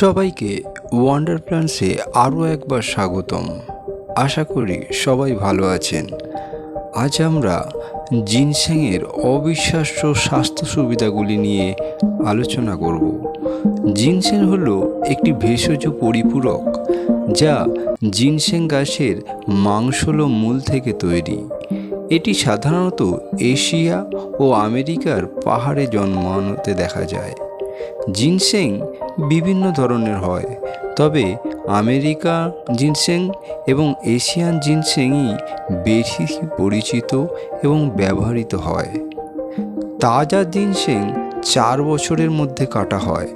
সবাইকে ওয়ান্ডার প্ল্যান্সে আরও একবার স্বাগতম। আশা করি সবাই ভালো আছেন। আজ আমরা জিনসেংয়ের অবিশ্বাস্য স্বাস্থ্য সুবিধাগুলি নিয়ে আলোচনা করব। জিনসেং হলো একটি ভেষজ পরিপূরক যা জিনসেং গাছের মাংসল মূল থেকে তৈরি। এটি সাধারণত এশিয়া ও আমেরিকার পাহাড়ে জন্মানোতে দেখা যায়। জিনসেং বিভিন্ন ধরনের হয়। তবে আমেরিকা জিনসেং এবং এশিয়ান জিনসেংই বেশি পরিচিত এবং ব্যবহৃত হয়। তাজা জিনসেং চার বছরের মধ্যে কাটা হয়।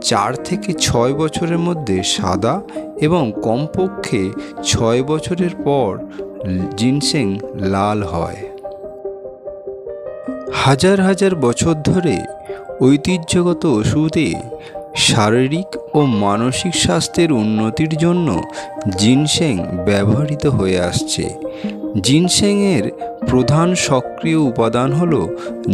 চার থেকে ছয় বছরের মধ্যে সাদা এবং কমপক্ষে ছয় বছরের পর জিনসেং লাল হয়। হাজার হাজার বছর ধরে ঐতিহ্যগত ওষুধে শারীরিক ও মানসিক স্বাস্থ্যের উন্নতির জন্য জিনসেং ব্যবহৃত হয়ে আসছে। জিনসেংয়ের প্রধান সক্রিয় উপাদান হল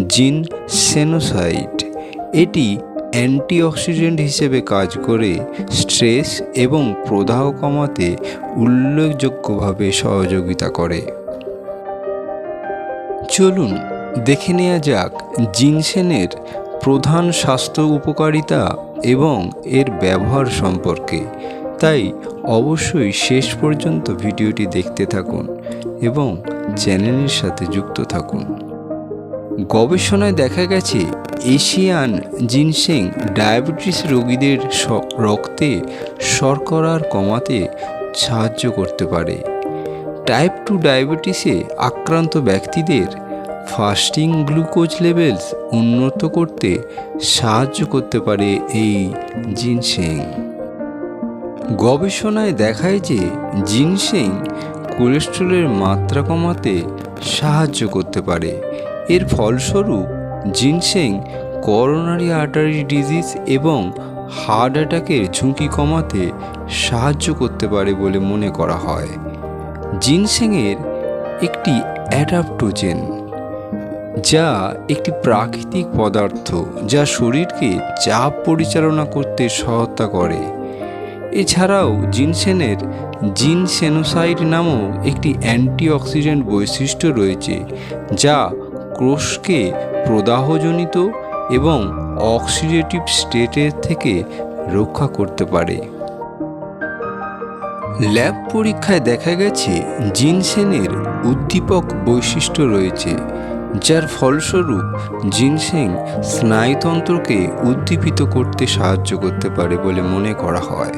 জিন সেনোসাইড এটি অ্যান্টিঅক্সিডেন্ট হিসেবে কাজ করে, স্ট্রেস এবং প্রদাহ কমাতে উল্লেখযোগ্যভাবে সহযোগিতা করে। চলুন দেখে নেওয়া যাক জিনসেনের প্রধান স্বাস্থ্য উপকারিতা এবং এর ব্যবহার সম্পর্কে। তাই অবশ্যই শেষ পর্যন্ত ভিডিওটি দেখতে থাকুন এবং চ্যানেলের সাথে যুক্ত থাকুন। গবেষণায় দেখা গেছে, এশিয়ান জিনসেং ডায়াবেটিস রোগীদের রক্তে শর্করার কমাতে সাহায্য করতে পারে। টাইপ টু ডায়াবেটিসে আক্রান্ত ব্যক্তিদের ফাস্টিং গ্লুকোজ লেভেলস উন্নত করতে সাহায্য করতে পারে এই জিনসেং গবেষণায় দেখায় যে জিনসেং কোলেস্ট্রলের মাত্রা কমাতে সাহায্য করতে পারে। এর ফলস্বরূপ জিনসেং করোনারি আর্টারি ডিজিজ এবং হার্ট অ্যাটাকের ঝুঁকি কমাতে সাহায্য করতে পারে বলে মনে করা হয়। জিনসেংয়ের একটি অ্যাডাপ্টোজেন যা একটি প্রাকৃতিক পদার্থ যা শরীরকে চাপ পরিচালনা করতে সহায়তা করে। এছাড়াও জিনসেনের জিনসেনোসাইড নামক একটি অ্যান্টিঅক্সিডেন্ট বৈশিষ্ট্য রয়েছে, যা কোষকে প্রদাহজনিত এবং অক্সিডেটিভ স্টেটের থেকে রক্ষা করতে পারে। ল্যাব পরীক্ষায় দেখা গেছে জিনসেনের উদ্দীপক বৈশিষ্ট্য রয়েছে যার ফলস্বরূপ জিনসেং স্নায়ুতন্ত্রকে উদ্দীপিত করতে সাহায্য করতে পারে বলে মনে করা হয়।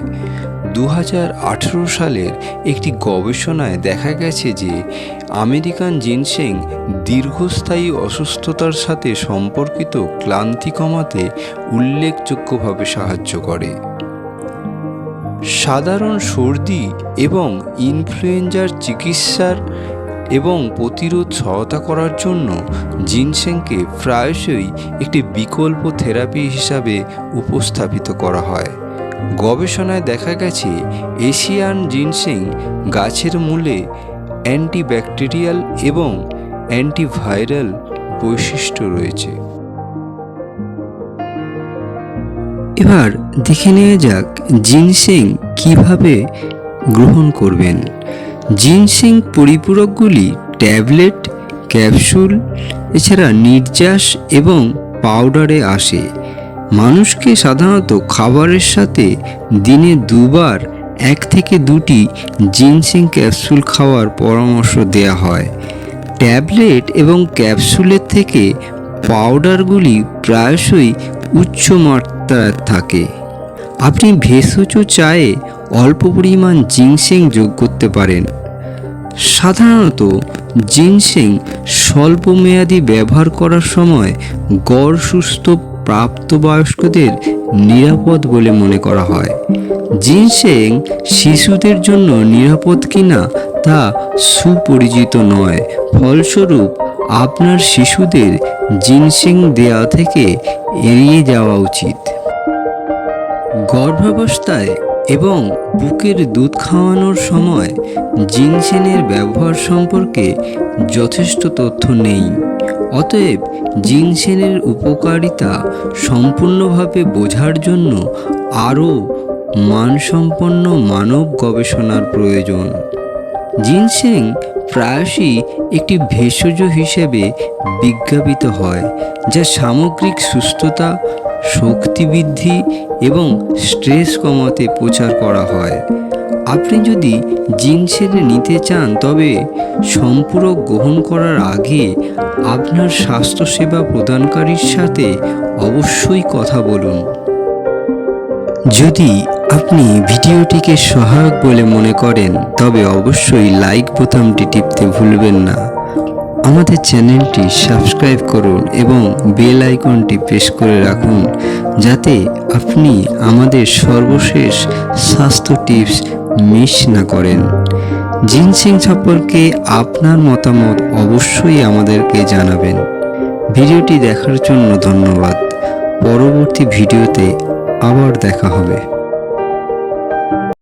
দু হাজার আঠারো সালের একটি গবেষণায় দেখা গেছে যে আমেরিকান জিনসেং দীর্ঘস্থায়ী অসুস্থতার সাথে সম্পর্কিত ক্লান্তি কমাতে উল্লেখযোগ্যভাবে সাহায্য করে। সাধারণ সর্দি এবং ইনফ্লুয়েঞ্জার চিকিৎসার এবং প্রতিরোধ সহায়তা করার জন্য জিনসেংকে প্রায়শই একটি বিকল্প থেরাপি হিসাবে উপস্থাপিত করা হয়। গবেষণায় দেখা গেছে, এশিয়ান জিনসেং গাছের মূলে অ্যান্টিব্যাকটেরিয়াল এবং অ্যান্টিভাইরাল বৈশিষ্ট্য রয়েছে। এবার দেখে নেওয়া যাক জিনসেং কীভাবে গ্রহণ করবেন। জিনসেং পরিপূরকগুলি ট্যাবলেট, ক্যাপসুল, এছাড়া নির্যাস এবং পাউডারে আসে। মানুষকে সাধারণত খাবারের সাথে দিনে দুবার এক থেকে দুটি জিনসেং ক্যাপসুল খাওয়ার পরামর্শ দেওয়া হয়। ট্যাবলেট এবং ক্যাপসুলের থেকে পাউডারগুলি প্রায়শই উচ্চ মাত্রায় থাকে। আপনি ভেষজ চায়ে অল্প পরিমাণ জিনসেং যোগ করতে পারেন। সাধারণত জিনসেং স্বল্পমেয়াদী ব্যবহার করার সময় গড় সুস্থ প্রাপ্তবয়স্কদের নিরাপদ বলে মনে করা হয়। জিনসেং শিশুদের জন্য নিরাপদ কিনা তা সুপরিচিত নয়। ফলস্বরূপ, আপনার শিশুদের জিনসেং দেওয়া থেকে এড়িয়ে যাওয়া উচিত। গর্ভাবস্থায় এবং বুকের দুধ খাওয়ানোর সময় জিনসেনের ব্যবহার সম্পর্কে যথেষ্ট তথ্য নেই। অতএব জিনসেনের উপকারিতা সম্পূর্ণভাবে বোঝার জন্য আরও মানসম্পন্ন মানব গবেষণার প্রয়োজন। জিনসেং প্রায়শই একটি ভেষজ হিসেবে বিজ্ঞাপিত হয়, যা সামগ্রিক সুস্থতা শক্তি বৃদ্ধি এবং স্ট্রেস কমাতে প্রচার করা হয়। আপনি যদি জিনসেন নিতে চান, তবে সম্পূরক গ্রহণ করার আগে আপনার স্বাস্থ্যসেবা প্রদানকারীর সাথে অবশ্যই কথা বলুন। যদি আপনি ভিডিওটিকে সহায়ক বলে মনে করেন, তবে অবশ্যই লাইক বোতামটি টিপতে ভুলবেন না। আমাদের চ্যানেলটি সাবস্ক্রাইব করুন এবং বেল আইকনটি প্রেস করে রাখুন যাতে আপনি আমাদের সর্বশেষ স্বাস্থ্য টিপস মিস না করেন। জিনসিং সম্পর্কে আপনার মতামত অবশ্যই আমাদেরকে জানাবেন। ভিডিওটি দেখার জন্য ধন্যবাদ। পরবর্তী ভিডিওতে আবার দেখা হবে।